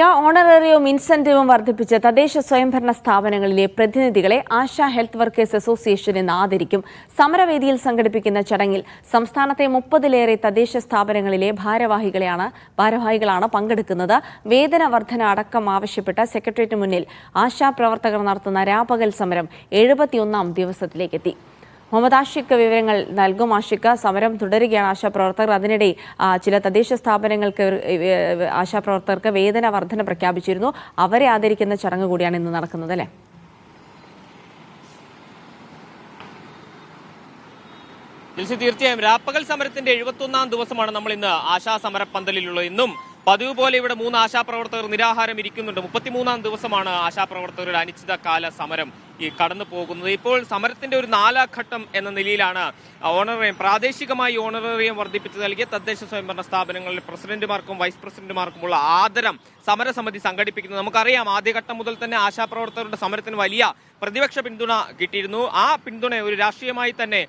വാർത്തയിലേക്ക് ഓണററിയും ഇൻസെന്റീവും വർദ്ധിപ്പിച്ച് തദ്ദേശ സ്വയംഭരണ സ്ഥാപനങ്ങളിലെ പ്രതിനിധികളെ ആശാ ഹെൽത്ത് വർക്കേഴ്സ് അസോസിയേഷൻ ഇന്ന് ആദരിക്കും. സമരവേദിയിൽ സംഘടിപ്പിക്കുന്ന ചടങ്ങിൽ സംസ്ഥാനത്തെ മുപ്പതിലേറെ തദ്ദേശ സ്ഥാപനങ്ങളിലെ ഭാരവാഹികളെയാണ് ഭാരവാഹികളാണ് പങ്കെടുക്കുന്നത്. വേതന വർധന അടക്കം ആവശ്യപ്പെട്ട് സെക്രട്ടേറിയറ്റിന് മുന്നിൽ ആശാ പ്രവർത്തകർ നടത്തുന്ന രാപകൽ സമരം എഴുപത്തിയൊന്നാം ദിവസത്തിലേക്കെത്തി മുഹമ്മദ് ആഷിഖ് വിവരങ്ങൾ നൽകും. ആഷിഖ് സമരം തുടരുകയാണ്. ആശാപ്രവർത്തകർ അതിനിടെ ചില തദ്ദേശ സ്ഥാപനങ്ങൾക്ക് ആശാപ്രവർത്തകർക്ക് വേതന വർധന പ്രഖ്യാപിച്ചിരുന്നു. അവരെ ആദരിക്കുന്ന ചടങ്ങ് കൂടിയാണ് ഇന്ന് നടക്കുന്നത് അല്ലേ? ജിൽസി തീർച്ചയായും. രാപ്പകൽ സമരത്തിന്റെ എഴുപത്തൊന്നാം ദിവസമാണ് നമ്മൾ ഇന്ന് ആശാ സമര പന്തലിലുള്ളത്. ഇന്നും പതിവ് പോലെ ഇവിടെ മൂന്ന് ആശാപ്രവർത്തകർ നിരാഹാരം ഇരിക്കുന്നുണ്ട് മുപ്പത്തിമൂന്നാം ദിവസമാണ് ആശാപ്രവർത്തകരുടെ അനിശ്ചിതകാല സമരം. ഈ കടന്നു പോകുന്നത്. ഇപ്പോൾ സമരത്തിന്റെ ഒരു നാലാം ഘട്ടം എന്ന നിലയിലാണ് ഓണറേയും പ്രാദേശികമായി ഓണറേറിയം വർദ്ധിപ്പിച്ച് നൽകിയ തദ്ദേശ സ്വയംഭരണ സ്ഥാപനങ്ങളിലെ പ്രസിഡന്റുമാർക്കും വൈസ് പ്രസിഡന്റുമാർക്കുമുള്ള ആദരം സമരസമിതി സംഘടിപ്പിക്കുന്നത് നമുക്കറിയാം. ആദ്യഘട്ടം മുതൽ തന്നെ ആശാപ്രവർത്തകരുടെ സമരത്തിന് വലിയ പ്രതിപക്ഷ പിന്തുണ കിട്ടിയിരുന്നു. ആ പിന്തുണ ഒരു രാഷ്ട്രീയമായി തന്നെ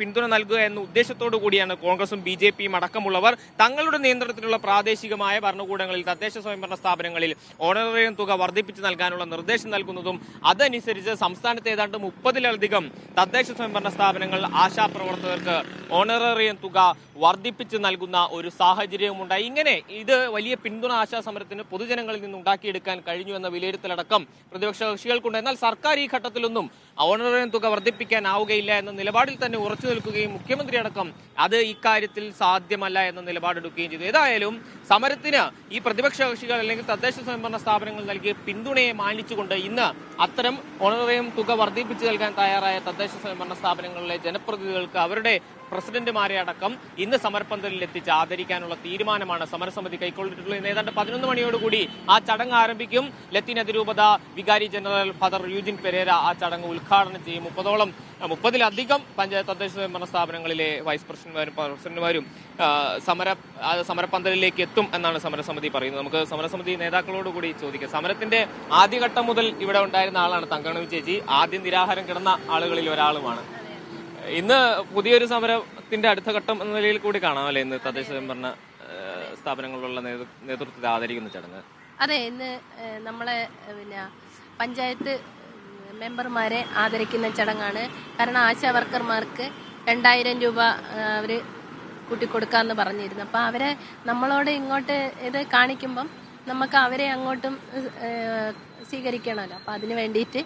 പിന്തുണ നൽകുക എന്ന ഉദ്ദേശത്തോടു കൂടിയാണ് കോൺഗ്രസും ബി ജെ പിയും അടക്കമുള്ളവർ തങ്ങളുടെ നിയന്ത്രണത്തിലുള്ള പ്രാദേശികമായ ഭരണകൂടങ്ങളിൽ തദ്ദേശ സ്വയംഭരണ സ്ഥാപനങ്ങളിൽ ഓണറേറിയം തുക വർദ്ധിപ്പിച്ച് നൽകാനുള്ള നിർദ്ദേശം നൽകുന്നതും അതനുസരിച്ച് സംസ്ഥാനത്ത് ഏതാണ്ട് മുപ്പതിലധികം തദ്ദേശ സ്വയംഭരണ സ്ഥാപനങ്ങൾ ആശാപ്രവർത്തകർക്ക് ഓണറേറിയം തുക വർദ്ധിപ്പിച്ച് നൽകുന്ന ഒരു സാഹചര്യവുമുണ്ടായി. ഇങ്ങനെ ഇത് വലിയ പിന്തുണ ആശാ സമരത്തിന് പൊതുജനങ്ങളിൽ നിന്ന് ഉണ്ടാക്കിയെടുക്കാൻ കഴിഞ്ഞു എന്ന വിലയിരുത്തലടക്കം പ്രതിപക്ഷ കക്ഷികൾക്കുണ്ട്. എന്നാൽ സർക്കാർ ഈ ഘട്ടത്തിലൊന്നും ഓണറേറിയം തുക വർദ്ധിപ്പിക്കാനാവുകയില്ല എന്ന നിലപാടിൽ തന്നെ ഉറച്ചു നിൽക്കുകയും മുഖ്യമന്ത്രി അടക്കം അത് ഇക്കാര്യത്തിൽ സാധ്യമല്ല എന്ന നിലപാടെടുക്കുകയും ചെയ്തു. ഏതായാലും സമരത്തിന് ഈ പ്രതിപക്ഷ കക്ഷികൾ അല്ലെങ്കിൽ തദ്ദേശ സ്വയംഭരണ സ്ഥാപനങ്ങൾ നൽകിയ പിന്തുണയെ മാനിച്ചുകൊണ്ട് ഇന്ന് അത്തരം ഓണറേറിയം തുക വർദ്ധിപ്പിച്ചു നൽകാൻ തയ്യാറായ തദ്ദേശ സ്വയംഭരണ സ്ഥാപനങ്ങളിലെ ജനപ്രതിനിധികൾക്ക് അവരുടെ പ്രസിഡന്റുമാരെ അടക്കം ഇന്ന് സമരപന്തലിൽ എത്തിച്ച് ആദരിക്കാനുള്ള തീരുമാനമാണ് സമരസമിതി കൈക്കൊണ്ടിട്ടുള്ളത് ഏതാണ്ട് പതിനൊന്ന് മണിയോടുകൂടി ആ ചടങ്ങ് ആരംഭിക്കും. ലത്തീൻ അതിരൂപത വികാരി ജനറൽ ഫാദർ യൂജിൻ പെരേര ആ ചടങ്ങ് ഉദ്ഘാടനം ചെയ്യും. മുപ്പതോളം മുപ്പതിലധികം പഞ്ചായത്ത് തദ്ദേശ സ്വയംഭരണ സ്ഥാപനങ്ങളിലെ വൈസ് പ്രസിഡന്റുമാരും പ്രസിഡന്റുമാരും സമര സമരപന്തലിലേക്ക് എത്തും എന്നാണ് സമരസമിതി പറയുന്നത്. നമുക്ക് സമരസമിതി നേതാക്കളോടുകൂടി ചോദിക്കാം. സമരത്തിന്റെ ആദ്യഘട്ടം മുതൽ ഇവിടെ ഉണ്ടായിരുന്ന ആളാണ് തങ്കണവി ചേച്ചി ആദ്യം നിരാഹാരം കിടന്ന ആളുകളിൽ ഒരാളുമാണ്. ഇന്ന് പുതിയൊരു സമരത്തിന്റെ അടുത്ത ഘട്ടം എന്ന നിലയിൽ കൂടി കാണാം അല്ലെ? ഇന്ന് തദ്ദേശ സ്വയംഭരണ സ്ഥാപനങ്ങളിലുള്ള നേതൃത്വത്തെ ആദരിക്കുന്ന ചടങ്ങ്. അതെ ഇന്ന് നമ്മളെ പിന്നെ പഞ്ചായത്ത് മെമ്പർമാരെ ആദരിക്കുന്ന ചടങ്ങാണ്. കാരണം ആശാ വർക്കർമാർക്ക് രണ്ടായിരം രൂപ അവർ കൂട്ടിക്കൊടുക്കാന്ന് പറഞ്ഞിരുന്നു. അപ്പൊ അവരെ നമ്മളോട് ഇങ്ങോട്ട് ഇത് കാണിക്കുമ്പം നമുക്ക് അവരെ അങ്ങോട്ടും സ്വീകരിക്കണമല്ലോ. അപ്പൊ അതിന് വേണ്ടിയിട്ട്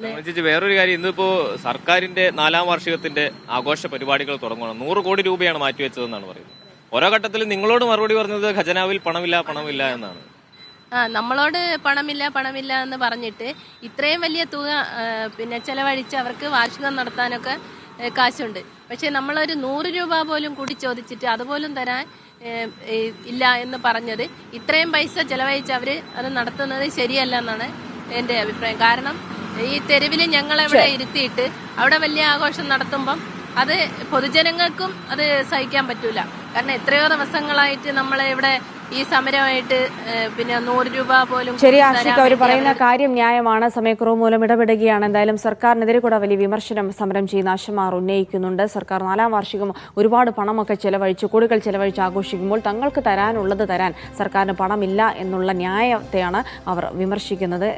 ചേച്ചി വേറൊരു കാര്യം ഇന്നിപ്പോ സർക്കാരിന്റെ നാലാം വാർഷികത്തിന്റെ ആഘോഷ പരിപാടികൾ തുടങ്ങണം നൂറ് കോടി രൂപയാണ് മാറ്റിവെച്ചതെന്നാണ് പറയുന്നത്. ഓരോ ഘട്ടത്തിലും നിങ്ങളോട് മറുപടി പറഞ്ഞത് ഖജനാവിൽ പണമില്ല പണമില്ല എന്നാണ്. ആ നമ്മളോട് പണമില്ല പണമില്ല എന്ന് പറഞ്ഞിട്ട് ഇത്രയും വലിയ തുക പിന്നെ ചെലവഴിച്ച് അവർക്ക് വാർഷികം നടത്താനൊക്കെ കാശുണ്ട്. പക്ഷെ നമ്മളൊരു നൂറ് രൂപ പോലും കൂടി ചോദിച്ചിട്ട് അതുപോലും തരാൻ ഇല്ല എന്ന് പറഞ്ഞത് ഇത്രയും പൈസ ചെലവഴിച്ച് അവർ അത് നടത്തുന്നത് ശരിയല്ല എന്നാണ് എന്റെ അഭിപ്രായം. കാരണം ഈ തെരുവിൽ ഞങ്ങളെവിടെ ഇരുത്തിയിട്ട് അവിടെ വലിയ ആഘോഷം നടത്തുമ്പം അത് പൊതുജനങ്ങൾക്കും അത് സഹിക്കാൻ പറ്റൂല. കാരണം എത്രയോ ദിവസങ്ങളായിട്ട് നമ്മൾ ഇവിടെ ഈ സമരമായിട്ട് പിന്നെ നൂറ് രൂപ പോലും ശരി ആഷിക് അവർ പറയുന്ന കാര്യം ന്യായമാണ്. സമയക്കുറവ് മൂലം ഇടപെടുകയാണ്. എന്തായാലും സർക്കാരിനെതിരെ കൂടെ വലിയ വിമർശനം സമരം ചെയ്യുന്ന ആശമാർ ഉന്നയിക്കുന്നുണ്ട്. സർക്കാർ നാലാം വാർഷികം ഒരുപാട് പണമൊക്കെ ചെലവഴിച്ച്. കോടികൾ ചെലവഴിച്ച് ആഘോഷിക്കുമ്പോൾ തങ്ങൾക്ക് തരാനുള്ളത് തരാൻ സർക്കാരിന് പണമില്ല എന്നുള്ള ന്യായത്തെയാണ് അവർ വിമർശിക്കുന്നത്.